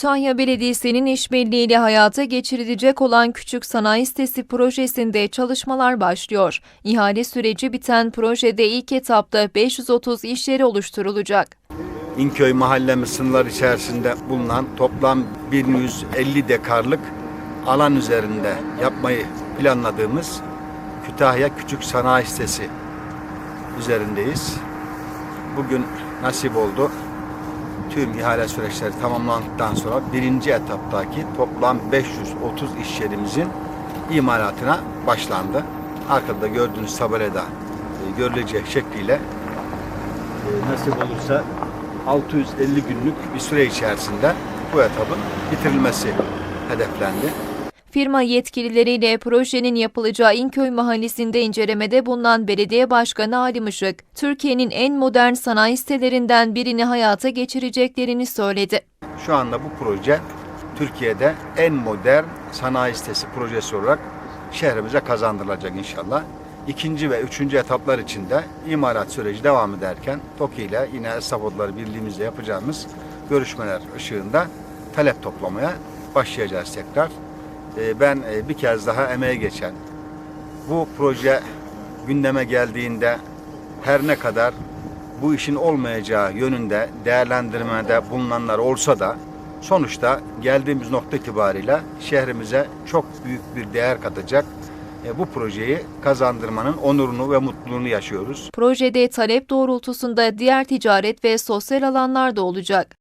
Kütahya Belediyesi'nin işbirliğiyle hayata geçirilecek olan Küçük Sanayi Sitesi projesinde çalışmalar başlıyor. İhale süreci biten projede ilk etapta 530 iş yeri oluşturulacak. İnköy mahallemiz sınırlar içerisinde bulunan toplam 1150 dekarlık alan üzerinde yapmayı planladığımız Kütahya Küçük Sanayi Sitesi üzerindeyiz. Bugün nasip oldu. Tüm ihale süreçleri tamamlandıktan sonra birinci etaptaki toplam 530 iş yerimizin imalatına başlandı. Arkada gördüğünüz tabelada e, görülecek şekliyle e, nasip olursa 650 günlük bir süre içerisinde bu etabın bitirilmesi hedeflendi. Firma yetkilileriyle projenin yapılacağı İnköy Mahallesi'nde incelemede bulunan Belediye Başkanı Halim Işık, Türkiye'nin en modern sanayi sitelerinden birini hayata geçireceklerini söyledi. Şu anda bu proje Türkiye'de en modern sanayi sitesi projesi olarak şehrimize kazandırılacak inşallah. İkinci ve üçüncü etaplar içinde imalat süreci devam ederken TOKİ ile yine Esnaf Odaları Birliğimizle yapacağımız görüşmeler ışığında talep toplamaya başlayacağız tekrar. Ee, Ben e, bir kez daha emeğe geçen bu proje gündeme geldiğinde her ne kadar bu işin olmayacağı yönünde değerlendirmede bulunanlar olsa da sonuçta geldiğimiz nokta itibariyle şehrimize çok büyük bir değer katacak e, bu projeyi kazandırmanın onurunu ve mutluluğunu yaşıyoruz. Projede talep doğrultusunda diğer ticaret ve sosyal alanlar da olacak.